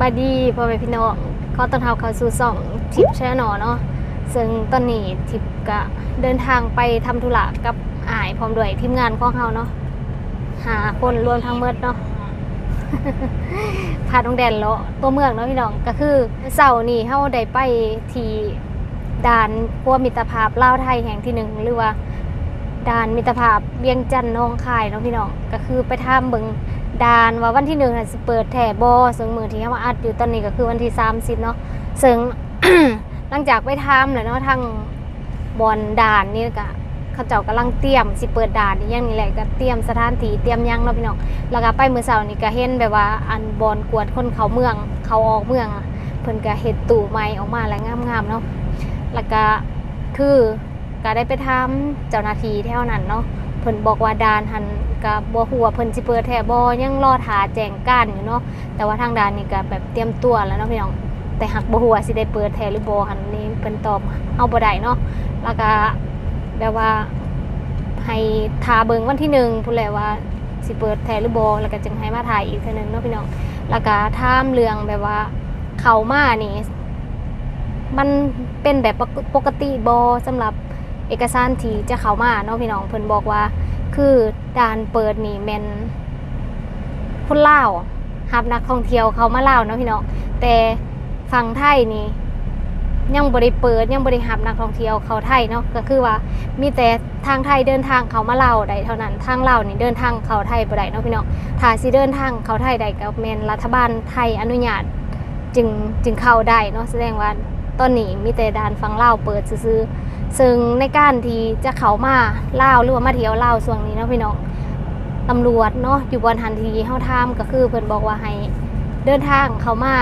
บายดีพ่อแม่พี่น้องขอต้อนรับเข้าสู่สองทิปชนอเนาะซึ่งตอนนี้ทิปก็เดินทางไปทำธุระกับอายพร้อมด้วยทีมงานของเฮาเนาะหาคนรวมทั้งเมดเนาะพาน้องแดนเลาะตัวเมืองเนาะพี่น้องก็คือเสาร์นี้เฮาได้ไปที่ด่านพัวมิตรภาพลาวไทยแห่งที่หนึ่งหรือว่าด่านมิตรภาพเวียงจันทน์หน้องคายเนาะพี่น้องก็คือไปทำเบิง ดานว่าวันที่หนึ่งน่ะสิเปิดแถบอซึ่งมือที่เขามาอัดอยู่ตอนนี้ก็คือวันที่30เนาะซึ่ง หลังจากไปทำแล้วเนาะทางบอลด่านนี่ก็เขาเจ้ากำลังเตรียมสิเปิดด่านนี่ย่างนี้แหละก็เตรียมสถานที่เตรียมยังเนาะพี่น้องแล้วก็ไปมือเช้านี่ก็เห็นแบบว่าอันบอลกวดคนเขาเมือง เขาออกเมืองเพิ่นก็เฮ็ดตู้ใหม่ออกมาแล้วงามๆเนาะแล้วก็คือก็ได้ไปถามเจ้าหน้าที่แถวนั้นเนาะเพิ่นบอกว่าดานหัน กับบ่ฮู้ว่าเพิ่นสิเปิดแท้บ่ยังรอถาแจ้งการอยู่เนาะแต่ว่าทางด่านนี่ก็แบบเตรียมตัวแล้วเนาะพี่น้องแต่หักบ่ฮู้ว่าสิได้เปิดแท้หรือบ่หันนี่เพิ่นตอบเฮาบ่ได้เนาะแล้วก็แบบว่าให้ทาเบิงวันที่หนึ่งพู้นแหละว่าสิเปิดแทหรือบ่แล้วก็จึงให้มาถ่ายอีกเทื่อนึงเนาะพี่น้องแล้วก็ถามเรืองแบบว่าเข้ามานี่มันเป็นแบบปกติบ่สำหรับเอกสารที่จะเข้ามาเนาะพี่น้องเพิ่นบอกว่า คือด่านเปิดนี่แม่นคนลาวรับนักท่องเที่ยวเขามาลาวเนาะพี่น้องแต่ฝั่งไทยนี่ยังบ่ได้เปิดยังบ่ได้รับนักท่องเที่ยวเขาไทยเนาะก็คือว่ามีแต่ทางไทยเดินทางเขามาเลาได้เท่านั้นทางเลานี่เดินทางเขาไทยบ่ได้เนาะพี่น้องถ้าสิเดินทางเขาไทยได้ก็แมนรัฐบาลไทยอนุญาตจึงจึงเข้าได้เนาะแสดงว่าตอนนี้มีแต่ด่านฝั่งลาเปิดซื่อ ซึ่งในการที่จะเขามาเล่าหรือว่ามาเที่ยวเล่าส่วงนี้นะพี่น้องตำรวจเนาะอยู่บนทันทีเฮาทามก็คือเพิ่นบอกว่าให้เดินทางเขามา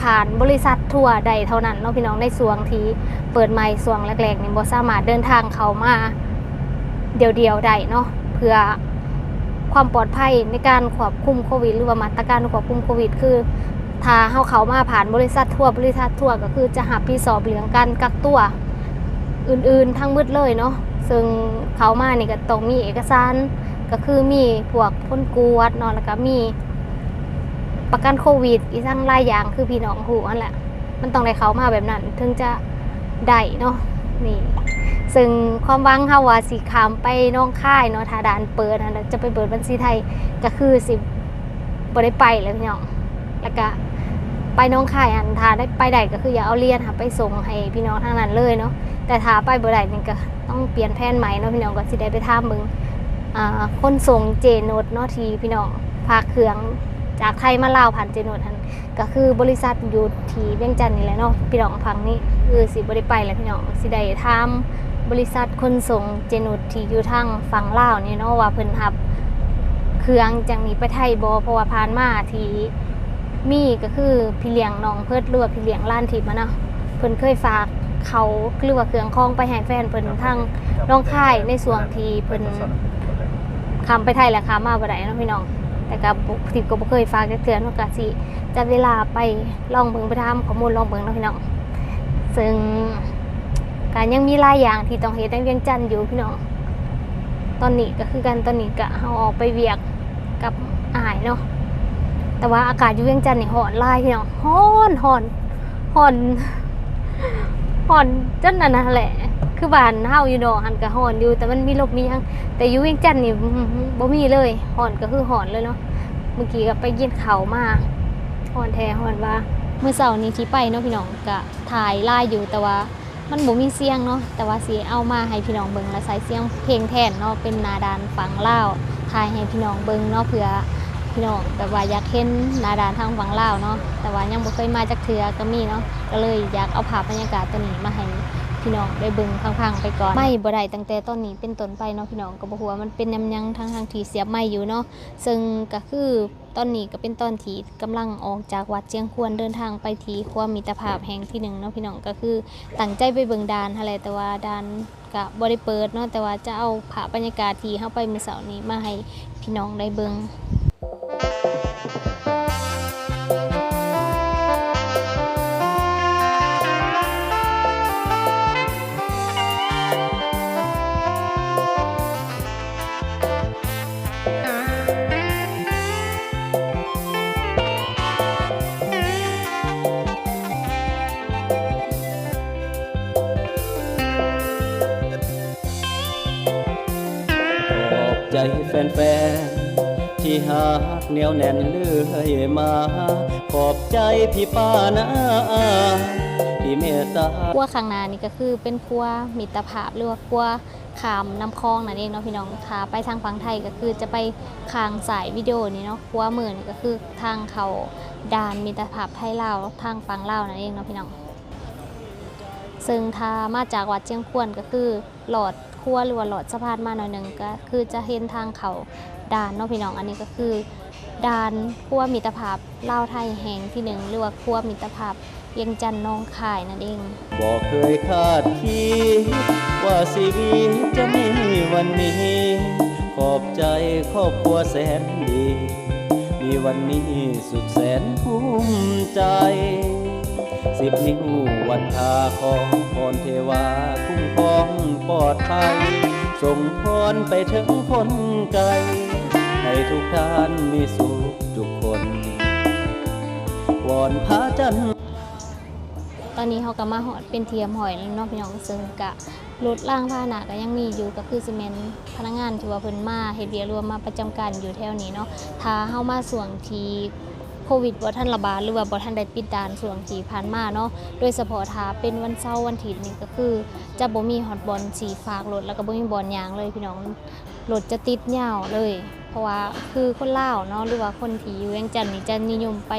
ผ่านบริษัททัวร์ใดเท่านั้นเนาะพี่น้องในส่วงที่เปิดใหม่ส่วงแรกๆนี่บ่สามารถเดินทางเขามาเดียวๆได้เนาะเพื่อความปลอดภัยในการควบคุมโควิดหรือว่ามาตรการควบคุมโควิด คือถ้าเฮาเขามาผ่านบริษัททัวร์บริษัททัวร์ก็คือจะหับพี่สอบเรื่องการกักตัว อื่นๆทั้งมืดเลยเนาะซึ่งเขามานี่ก็ต้องมีเอกสารก็คือมีพวกพ้นกวดเนาะแล้วก็มีประกันโควิด อีกทั้งหลายอย่างคือพี่น้องหูนั่นแหละ มันต้องได้เขามาแบบนั้น ถึงจะได้เนาะนี่ ซึ่งความหวังเฮาว่าสิขามไปน้องค่ายเนาะถ้าดานเปิดนะจะไปเปิดบัญชีไทยก็คือสิบ่ได้ไปแล้วพี่น้องแล้วก็ไปน้องค่ายอันถ้าได้ไปได้ก็คืออย่าเอาเรียนหาไปส่งให้พี่น้องทางนั้นเลยเนาะ แต่ถ้าไปบ่ได้นี่ก็ต้องเปลี่ยนแผนใหม่เนาะพี่น้องก็สิได้ไปถามมึงอ่าคนส่งเจโนดเนาะที่พี่น้องพาเครื่องจากไทยมาลาวผ่านเจโนดทันก็คือบริษัทอยู่ที่เวียงจันทน์นี่แหละเนาะพี่น้องพังนี่คือสิบ่ได้ไปแล้วพี่น้องสิได้ถามบริษัทคนส่งเจโนดที่อยู่ทางฝั่งลาวนี่เนาะว่าเพิ่นรับเครื่องจังนี้ไปไทยบ่เพราะว่าผ่านมาที่มีก็คือพี่เลี้ยงน้องเพิดหรือว่าพี่เลี้ยงล้านทิพย์มาเนาะเพิ่นเคยฝาก เขาหรือว่าเครื่องคล้องไปให้แฟนเพิ่นทางน้องค่ายในส่วนที่เพิ่นคำไปไทยแหละค่ะมาบ่ได้เนาะพี่น้อง แต่ก็บ่ทิพย์ก็บ่เคยฝากจักเทื่อเนาะก็สิจัดเวลาไปลองเบิ่งไปทำข้อมูลลองเบิ่งเนาะพี่น้อง ซึ่งก็ยังมีหลายอย่างที่ต้องเฮ็ดในเวียงจันทน์อยู่พี่น้องตอนนี้ก็คือกันตอนนี้ก็เฮาออกไปเวียกกับอายเนาะแต่ว่าอากาศอยู่เวียงจันทน์นี่ร้อนหลายพี่น้องร้อนร้อนร้อน ห่อนจนนั่นนะแหละ คือบ้านเฮาอยู่ดอกหันก็ห่อนอยู่ แต่มันมีลมมียัง แต่อยู่เวียงจันทน์นี่บ่มีเลยห่อนก็คือห่อนเลยเนาะ เมื่อกี้ก็ไปกินข้าวมาห่อนแท้ห่อนว่าเมื่อเช้านี้ที่ไปเนาะพี่น้องก็ถ่ายไล่อยู่แต่ว่ามันบ่มีเสียงเนาะแต่ว่าสิเอามาให้พี่น้องเบิ่งแล้วใส่เสียงเพลงแทนเนาะเป็นนาดานฟังเลาถ่ายให้พี่น้องเบิ่งเนาะเพื่อ พี่น้องแบบว่าอยากเห็นนาดานทางฝั่งลาวเนาะแต่ว่ายังบ่เคยมาจักเทื่อก็มีเนาะก็เลยอยากเอาภาพบรรยากาศตัวนี้มาให้พี่น้องได้เบิ่งพังๆไปก่อนไม่บ่ได้ตั้งแต่ตอนนี้เป็นต้นไปเนาะพี่น้องก็บ่ฮู้ว่ามันเป็นยำยังทางทางๆที่เสียบไม่อยู่เนาะซึ่งก็คือตอนนี้ก็เป็นตอนที่กำลังออกจากวัดเจียงควรเดินทางไปที่ความมิตรภาพแห่งที่หนึ่งเนาะพี่น้องก็คือตั้งใจไปเบิ่งดานหั่นแหละแต่ว่าดานก็บ่ได้เปิดเนาะแต่ว่าจะเอาภาพบรรยากาศที่เฮาไปมื้อเช้านี้มาให้พี่น้องได้เบิ่ง ใจแฟนๆ ที่หักเหนียวแน่นเลื่อยมา ขอบใจพี่ป้านะที่เมตตาขั้วข้างหน้านี่ก็คือเป็นขั้วมิตรภาพหรือว่าขั้วขามน้ำคลองนั่นเองเนาะพี่น้องถ้าไปทางฝั่งไทยก็คือจะไปคางสายวิดีโอนี่เนาะขั้วมือนี่ก็คือทางเขาด่านมิตรภาพไทยลาวทางฝั่งลาวนั่นเองเนาะพี่น้องซึ่งถ้ามาจากวัดเชียงควรก็คือหลอด ขั้วหรือว่าหลอดสะพานมาหน่อยหนึ่งก็คือจะเห็นทางเขาด่านเนาะพี่น้องอันนี้ก็คือด่านขั้วมิตรภาพลาวไทยแห่งที่หนึ่งหรือว่าขั้วมิตรภาพเวียงจันทน์น้องคายนั่นเองบอกเคยคาดคิดว่าชีวิตจะมีวันนี้ ขอบใจครอบครัวแสนดี มีวันนี้สุดแสนภูมิใจ สิบนิ้ววันทาของพรเทวาคุ้มครองปลอดภัยส่งพรไปถึงคนไกล ให้ทุกท่านมีสุขทุกคนวอนพระจันทร์ตอนนี้เขาก็มาหอดเป็นเทียมหอยนาะพี่น้องซึ่งกะรถล่างพาหนะก็ยังมีอยู่ก็คือซีเมนต์พนักงานที่ว่าเพิ่นมาเฮดเวียรวมมาประจำการอยู่แถวนี้เนาะถ้าเฮามาส่วงที วิดบ่ทันระบาดหรือว่าบ่ทันได้ปิดด่านส่วงที่ผ่านมาเนาะโดยเฉพาะถ้าเป็นวันเสาร์วันอาทิตย์นี่ก็คือ จะบ่มีฮอตบอลสีฝากรถแล้วก็บ่มีบอลยางเลยพี่น้องรถจะติดยาวเลย เพราะว่าคือคนลาวเนาะหรือว่าคนที่อยู่เวียงจันนี่จะนิยมไป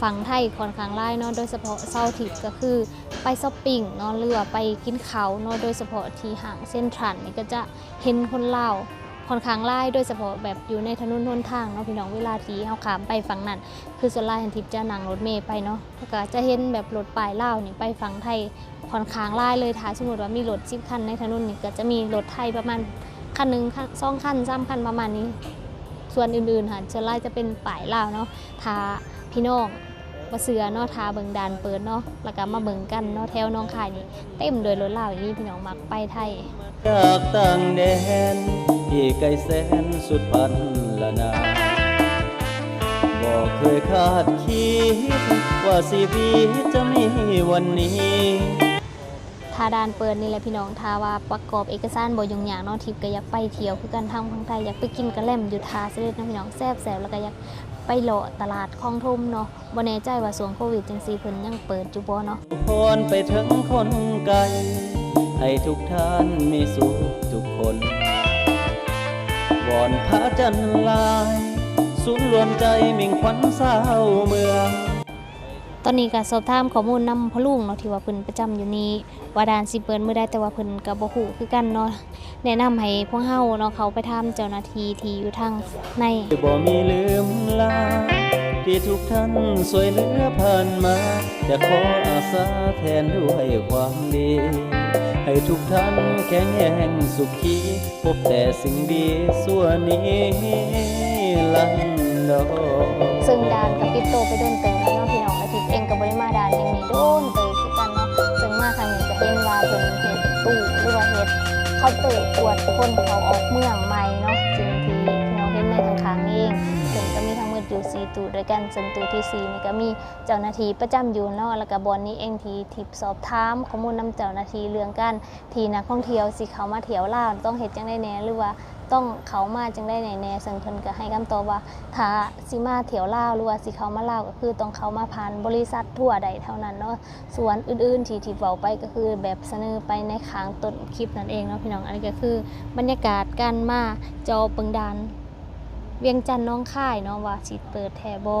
ฝั่งไทยค่อนข้างหลายเนาะโดยเฉพาะเสาร์อาทิตย์ก็คือไปช้อปปิ้งเนาะหรือว่าไปกินเขาเนาะโดยเฉพาะที่ห้างเส้นทรันนี่ก็จะเห็นคนลาว ค่อนข้างหลายโดยเฉพาะแบบอยู่ในถนนหนทางเนาะพี่น้องเวลาที่เฮาขามไปฝั่งนั้น คือส่วนหลายทันทิพย์จะนั่งรถเมล์ไปเนาะแล้วก็จะเห็นแบบรถป้ายเลาวนี่ไปฝั่งไทยค่อนข้างหลายเลยถ้าสมมติว่ามีรถ10คันในถนนนี่ก็จะมีรถไทยประมาณคันหนึ่งคันสองคันสามคันประมาณนี้ ส่วนอื่นๆค่ะส่วนหลายจะเป็นป้ายเลาเนาะถ้าพี่น้องมาเสือเนาะทาเบิงดานเปิดเนาะแล้วก็มาเบิงกันเนาะแถวน้องคายนี่เต็มโดยรถเลาอย่างนี้พี่น้องมักไปไทย จากต่างแดน ที่ไกลแสนสุดพันละนาบอกเคยคาดคิด ว่าชีวิตจะมีวันนี้ทาดานเปิดนี่แหละพี่น้องทาว่าประกอบเอกสารบ่ยุ่งยากเนาะทิพย์ก็อยากไปเที่ยวคือกันทางฝั่งไทยอยากไปกินกระแลมอยู่ทาเสด็จเนาะพี่น้องแซ่บแซวแล้วก็อยากไปเลาะตลาดคลองทมเนาะบ่แน่ใจว่าสวงโควิดจังซี่เพิ่นยังเปิดอยู่บ่เนาะพรไปถึงคนไกล ให้ทุกท่านมีสุขทุกคน วอนพระจันทร์ลาย ศูนย์รวมใจมิ่งขวัญสาวเมือง ตอนนี้ก็สอบถามข้อมูลนำพ่อลุงเนาะที่ว่าเพิ่นประจำอยู่นี่ว่าด่านสิเปิดมื้อใดแต่ว่าเพิ่นก็บ่ฮู้คือกันเนาะแนะนำให้พวกเฮาเนาะเขาไปถามเจ้าหน้าที่ที่อยู่ทางใน บ่มีลืมลา ที่ทุกท่านสวยเหลือผ่านมา จะขออาสาแทนด้วยความดี ให้ทุกท่านแข็งแรงสุขี พบแต่สิ่งดีส่วนนี้ลันดอซึ่งดานกับปิโตไปโดนเติมแล้วเนาะพี่น้องอาทิตย์เองกับบริมาดานอย่างนี้โดนเติมคือกันเนาะซึ่งมาครั้งนี้จะเห็นว่าเป็นเห็ดตู้หรือว่าเห็ดเขาเติมปวดคนเขาออกเมืองใหม่เนาะ สี่ตู้ด้วยกันซึ่งตู้ที่สี่นี่ก็มีเจ้าหน้าที่ประจำอยู่เนาะแล้วก็บอนนี้เองที่ทิปสอบถามข้อมูลนำเจ้าหน้าที่เรื่องกันที่นักท่องเที่ยวสิเขามาเที่ยวลาวต้องเฮ็ดจังได้แน่หรือว่าต้องเขามาจังได้แหน่แน่ซึ่งเพิ่นก็ให้คำตอบว่าถ้าสิมาเที่ยวลาวหรือว่าสิเขามาลาวก็คือต้องเขามาผ่านบริษัททั่วใดเท่านั้นเนาะส่วนอื่นๆที่ที่เว้าไปก็คือแบบเสนอไปในค้างต้นคลิปนั่นเองเนาะพี่น้องอันนี้ก็คือ บรรยากาศการมาจอปิงดาน เวียงจันทน์น้องค่ายเนาะว่าสิเปิดแทบอ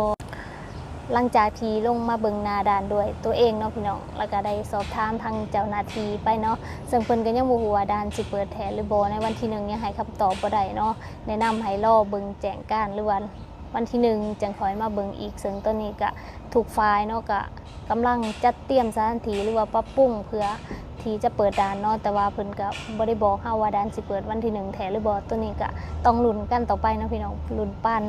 หลังจากที่ลงมาเบิงนาดานด้วยตัวเองเนาะพี่น้อง แล้วก็ได้สอบถามทางเจ้าหน้าที่ไปเนาะซึ่งเพิ่นก็ยังบ่ฮู้ว่าดานสิเปิดแทหรือบ่ในวันที่หนึ่งยังให้คำตอบบ่ได้เนาะแนะนำให้รอเบิงแจ้งการหรือว่าวันที่หนึ่งจังคอยมาเบิงอีก ซึ่งตัวนี้ก็ถูกฝ่ายเนาะก็กำลังจัดเตรียมสถานที่หรือว่าปรับปรุงเพื่อ ที่จะเปิดด่านเนาะแต่ว่าเพิ่นก็บ่ได้บอกเฮาว่าด่านสิเปิดวันที่หนึ่งแท้หรือบ่ตัวนี้ก็ต้องลุ้นกันต่อไปเนาะพี่น้องลุ้นปัน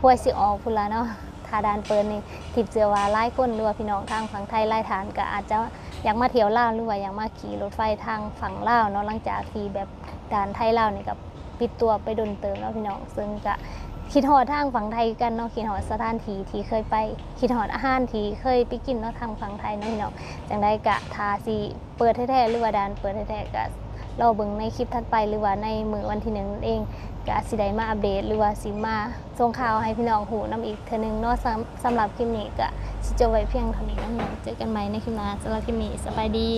ห้วยสิออกพุ่นละเนาะถ้าด่านเปิดนี่ทิพเชื่อว่าหลายคนหรือว่าพี่น้องทางฝั่งไทยหลายฐานก็อาจจะอยากมาเที่ยวลาวหรือว่าอยากมาขี่รถไฟทางฝั่งลาวเนาะหลังจากที่แบบด่านไทยลาวนี่ก็ปิดตัวไปดนเติมแล้วพี่น้องซึ่งก็ คิดหอดทางฝั่งไทยกันเนาะคิดหอดสถานที่ที่เคยไปคิดหอดอาหารที่เคยไปกินเนาะทางฝั่งไทยเนาะพี่น้องจังได้กะทาสีเปิดแท้ๆหรือว่าดานเปิดแท้ๆกะรอเบิ่งในคลิปถัดไปหรือว่าในมือวันที่หนึ่งนั่นเองก็สิได้มาอัปเดต หรือว่าสิมาส่งข่าวให้พี่น้องหูนํอีกเทอนึงเนาะสำสำหรับคลิปนี้ก็สิจบไว้เพียงเท่านี้เนาะเจอกันใหม่ในคลิปหน้าสำหรับคลิปนี้สบายดี